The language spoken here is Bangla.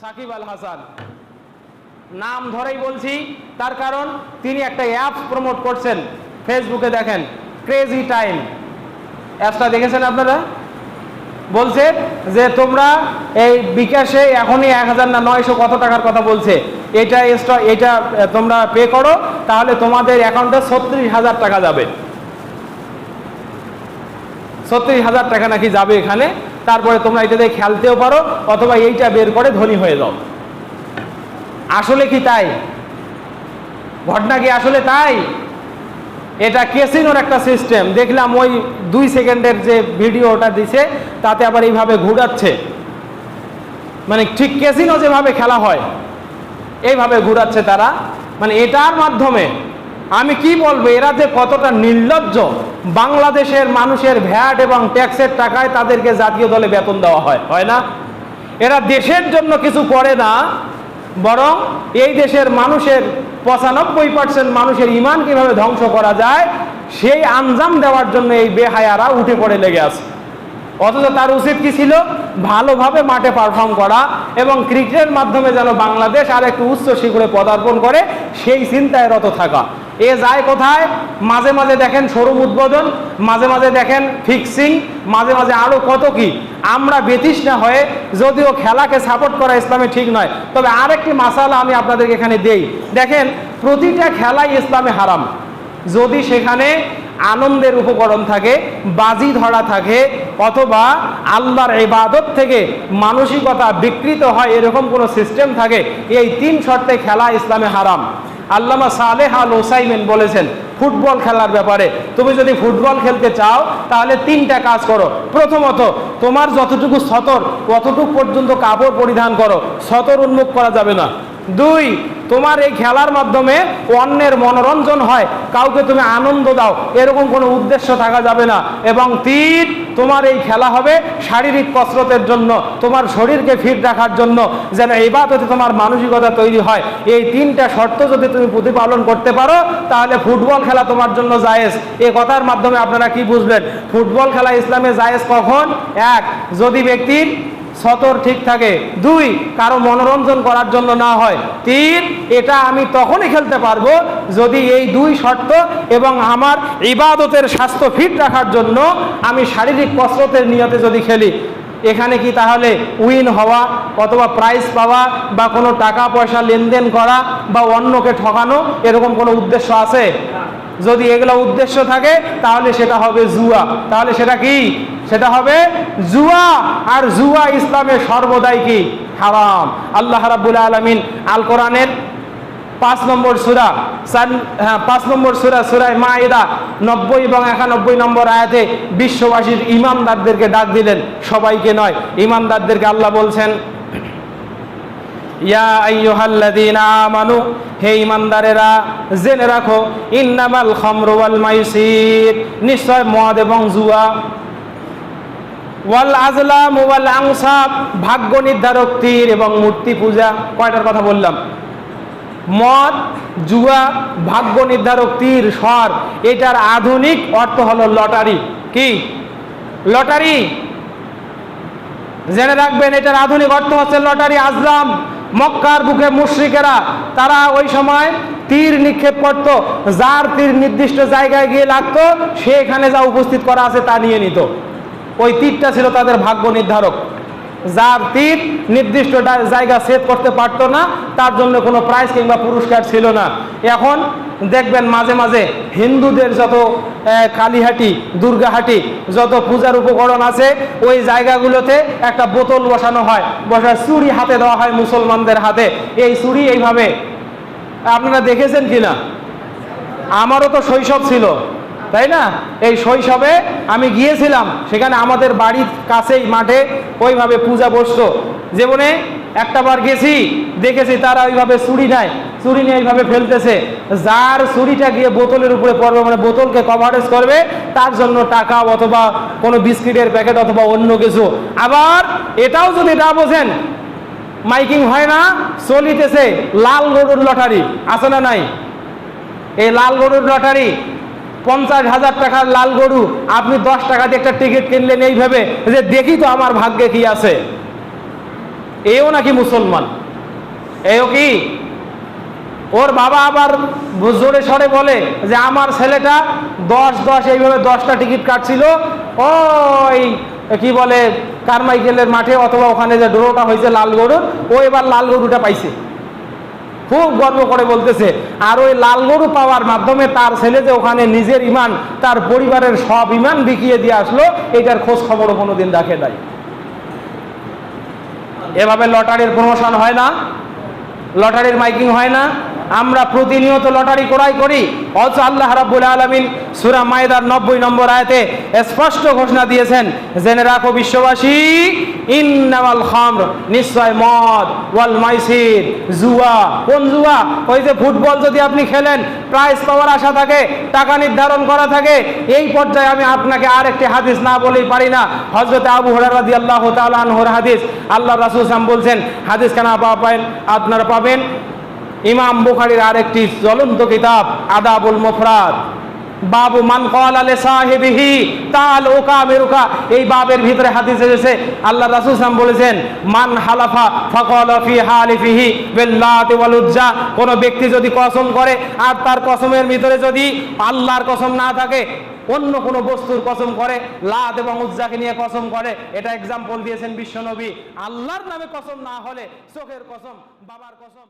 সাকিব আল হাসান। নাম ধরেই বলছি, তার কারণ তিনি একটা অ্যাপ প্রমোট করছেন। ফেসবুকে দেখেন ক্রেজি টাইম অ্যাপসটা দেখেছেন আপনারা? বলছে যে তোমরা এই বিকাশে এখনই এক হাজার না নয়শো কত টাকার কথা বলছে। এটা এক্সট্রা এটা তোমরা পে করো, তাহলে তোমাদের অ্যাকাউন্টে ছত্রিশ হাজার টাকা যাবে। ছত্রিশ হাজার টাকা নাকি যাবে এখানে। তারপরে তোমরা এটা দিয়ে খেলতেও পারো, অথবা এইটা বের করে ধনী হয়ে যাও। আসলে কি তাই? ঘটনা কি আসলে তাই? এটা কেসিনোর একটা সিস্টেম। দেখলাম ওই দুই সেকেন্ডের যে ভিডিওটা দিছে, তাতে আবার এইভাবে ঘুরাচ্ছে। মানে ঠিক কেসিনো যেভাবে খেলা হয়, এইভাবে ঘুরাচ্ছে তারা। মানে এটার মাধ্যমে আমি কি বলব, এরা যে কতটা নির্লজ্জ, বাংলাদেশের মানুষের ভ্যাট এবং ট্যাক্সের টাকায় তাদেরকে জাতীয় দলে বেতন দেওয়া হয় হয় না? এরা দেশের জন্য কিছু করে না, বরং এই দেশের মানুষের পঁচানব্বই পার্সেন্ট মানুষের ইমান কীভাবে ধ্বংস করা যায়, সেই আঞ্জাম দেওয়ার জন্য এই বেহায়ারা উঠে পড়ে লেগে আছে। অথচ তার উচিত কি ছিল? ভালোভাবে মাঠে পারফর্ম করা এবং ক্রিকেটের মাধ্যমে যেন বাংলাদেশ আর একটু উচ্চ শিখরে পদার্পণ করে, সেই চিন্তায় রত থাকা। এ যায় কোথায়? মাঝে মাঝে দেখেন শোরুম উদ্বোধন, মাঝে মাঝে দেখেন ফিক্সিং মাঝে মাঝে আরও কত কি? আমরা বেতিসনা হয়ে যদিও খেলাকে সাপোর্ট করা ইসলামে ঠিক নয়, তবে আরেকটি মাসালা আমি আপনাদেরকে এখানে দেই। দেখেন, প্রতিটা খেলাই ইসলামে হারাম। যদি সেখানে আনন্দের উপকরণ থাকে, বাজি ধরা থাকে, অথবা আল্লাহর ইবাদত থেকে মানসিকতা বিকৃত হয়, এরকম কোনো সিস্টেম থাকে, এই তিন শর্তে খেলা ইসলামে হারাম। আল্লামা সালেহ আল ওসাইমেন বলেছেন, ফুটবল খেলার ব্যাপারে তুমি যদি ফুটবল খেলতে চাও, তাহলে তিনটা কাজ করো। প্রথমত, তোমার যতটুকু সতর, ততটুকু পর্যন্ত কাপড় পরিধান করো। সতর উন্মুখ করা যাবে না। দুই, তোমার এই খেলার মাধ্যমে অন্যের মনোরঞ্জন হয়। কাউকে তুমি আনন্দ দাও। এরকম কোনো উদ্দেশ্য থাকা যাবে না। এবং তিন তোমার এই খেলা হবে শারীরিক কসরতের জন্য, তোমার শরীরকে ফিট রাখার জন্য, যেন এবাদতে তোমার মানসিকতা তৈরি হয়। এই তিনটা শর্ত যদি তুমি প্রতিপালন করতে পারো, তাহলে ফুটবল খেলা তোমার জন্য জায়েজ। এ কথার মাধ্যমে আপনারা কি বুঝবেন ফুটবল খেলা ইসলামে জায়েজ কখন? এক, যদি ব্যক্তির সতর ঠিক থাকে। দুই, কারও মনোরঞ্জন করার জন্য না হয়। তিন, এটা আমি তখনই খেলতে পারব যদি এই দুই শর্ত এবং আমার ইবাদতের স্বাস্থ্য ফিট রাখার জন্য আমি শারীরিক কসরতের নিয়তে যদি খেলি। এখানে কি তাহলে উইন হওয়া অথবা প্রাইজ পাওয়া বা কোনো টাকা পয়সা লেনদেন করা বা অন্যকে ঠকানো এরকম কোনো উদ্দেশ্য আছে? যদি এগুলো উদ্দেশ্য থাকে, তাহলে সেটা হবে জুয়া। তাহলে সেটা কি? সেটা হবে জুয়া। আর জুয়া ইসলামের সর্বদাই কি? হারাম। আল্লাহ রাব্বুল আলামিন আল কোরআনের পাঁচ নম্বর সুরা হ্যাঁ পাঁচ নম্বর সুরা সুরায় মায়েদা, নব্বই এবং একানব্বই নম্বর আয়াতে বিশ্ববাসীর ইমানদারদেরকে ডাক দিলেন। সবাইকে নয়, ইমানদারদেরকে আল্লাহ বলছেন, ইয়া আইয়ুহাল্লাযীনা আমানু, হে ইমানদারেরা, জেনে রাখো, ইন্নামাল খামরু ওয়াল মাইসির। নিশ্চয় মদ এবং জুয়া ওয়াল আজলাম ওয়াল আংসাব ভাগ্য নির্ধারক তীর এবং মূর্তি পূজা। কয়টার কথা বললাম? মদ, জুয়া, ভাগ্য নির্ধারক তীর, স্বর, এটার আধুনিক অর্থ হলো লটারি। কি? লটারি। জেনে রাখবেন, এটার আধুনিক অর্থ হচ্ছে লটারি, আজলাম। মক্কার বুকে মুশ্রিকেরা, তারা ওই সময় তীর নিক্ষেপ করত। যার তীর নির্দিষ্ট জায়গায় গিয়ে লাগতো, সে এখানে যা উপস্থিত করা আছে তা নিয়ে নিত। ওই তীরটা ছিল তাদের ভাগ্য নির্ধারক। যার তীর নির্দিষ্ট জায়গা সেট করতে পারতো না, তার জন্য কোনো প্রাইজ কিংবা পুরস্কার ছিল না। এখন দেখবেন মাঝে মাঝে হিন্দুদের যত কালীহাটি, দুর্গাহাটি যত পূজার উপকরণ আছে, ওই জায়গাগুলোতে একটা বোতল বসানো হয় বসা চুরি হাতে দেওয়া হয় মুসলমানদের হাতে। এই চুরি এইভাবে, আপনারা দেখেছেন কিনা? আমারও তো শৈশব ছিল। তাই না? এই শৈশবে আমি গিয়েছিলাম, সেখানে আমাদের বাড়ির কাছেই মাঠে ওইভাবে পূজা বসতো। যেমনে একটা বার গেছি, দেখেছি তারা ওইভাবে চুরি নেয় চুরি নিয়ে এইভাবে ফেলতেছে। যার চুরিটা গিয়ে বোতলের উপরে পড়বে মানে বোতলকে কভারেজ করবে, তার জন্য টাকা অথবা কোনো বিস্কিটের প্যাকেট অথবা অন্য কিছু। আবার এটাও যদি না বোঝেন, মাইকিং হয় না, চলিতেছে লাল গরুর লটারি, আছে না নাই? এই লাল গরুর লটারি পঞ্চাশ হাজার টাকার লাল গরু, আপনি দশ টাকা দিয়ে একটা টিকিট কিনলেন এইভাবে, যে দেখি তো আমার ভাগ্যে কি আছে। এও নাকি মুসলমান। এও কি? ওর বাবা আবার জোরে সরে বলে যে আমার ছেলেটা দশ দশ এইভাবে দশটা টিকিট কাটছিল, ওই, কি বলে, কারমাইকেলের মাঠে অথবা ওখানে যে ডোরোটা হয়েছে লাল গরুর, ও এবার লাল গরুটা পাইছে। খুব গর্ব করে বলতেছে, আর ওই লাল গরু পাওয়ার মাধ্যমে তার ছেলে যে ওখানে নিজের ইমান, তার পরিবারের সব ইমান বিকিয়ে দিয়ে আসলো, এটার খোঁজ খবরও কোনোদিন রাখে নাই। এভাবে লটারির প্রমোশন হয় না, লটারির মাইকিং হয় না আমরা প্রতিনিয়ত লটারি ক্রয় করি। অথচ আল্লাহ রাব্বুল আলামিন সূরা মায়দার নব্বই নম্বর আয়াতে স্পষ্ট ঘোষণা দিয়েছেন, জেনে রাখো বিশ্ববাসী, ইন্নামাল খামর, নিশ্চয় মদ, ওয়াল মাইসির, জুয়া। কোন জুয়া? ওই যে ফুটবল যদি আপনি খেলেন প্রাইজ পাওয়ার আশা থাকে, টাকা নির্ধারণ করা থাকে, এই পর্যায়ে আমি আপনাকে আর একটি হাদিস না বলেই পারি না। হজরত আবু হরার রাদি আল্লাহ তালহর হাদিস আল্লাহ রাসুল সাম বলছেন হাদিস কেন পাবেন আপনারা পাবেন। ইমাম বুখারির আরেকটি জ্বলন্ত কিতাব, আদাবুল মুফরাদ। বাবু মান কল আলে সাহেবিহি তাল ওকা মেরুকা এই বাবের ভিতরে হাদিস এসেছে, আল্লাহ রাসূল সাল্লাম বলেছেন, মান হালাফা ফাকাল ফি হালিফিহি বিল্লাতি ওয়াল উজ্জা। কোন ব্যক্তি যদি কসম করে, আর তার কসমের ভিতরে যদি আল্লাহর কসম না থাকে, অন্য কোনো বস্তুর কসম করে লাত এবং উজ্জাকে নিয়ে কসম করে, এটা এক্সাম্পল দিয়েছেন বিশ্বনবী। আল্লাহর নামে কসম না হলে চোখের কসম, বাবার কসম